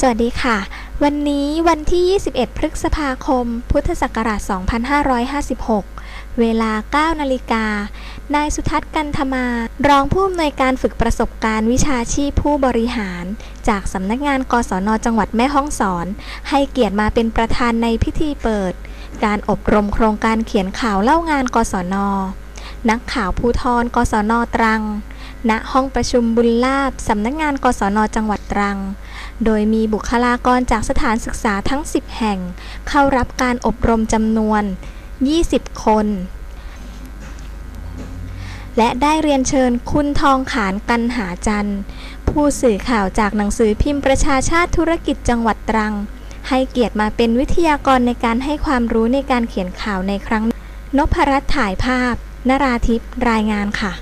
สวัสดีค่ะ วันนี้วันที่ 21 พฤษภาคม พุทธศักราช 2556 เวลา 9 นาฬิกา นายสุทัศน์กันธมา รองผู้อำนวยการฝึกประสบการณ์วิชาชีพผู้บริหาร จากสำนักงานกศนจังหวัดแม่ฮ่องสอน ให้เกียรติมาเป็นประธานในพิธีเปิด การอบรมโครงการเขียนข่าวเล่างานกศน นักข่าวภูทรกศนตรัง ณห้องประชุมบุญลาบสำนักงานกศนจังหวัดตรัง โดยมีบุคลากรจากสถานศึกษาทั้ง 10 แห่ง เข้ารับการอบรมจำนวน 20 คน และได้เรียนเชิญคุณทองขานกันหาจันทร์ ผู้สื่อข่าวจากหนังสือพิมพ์ประชาชาติธุรกิจจังหวัดตรัง ให้เกียรติมาเป็นวิทยากรในการให้ความรู้ในการเขียนข่าวในครั้งนพรัตน์ถ่ายภาพ นราทิพย์รายงานค่ะ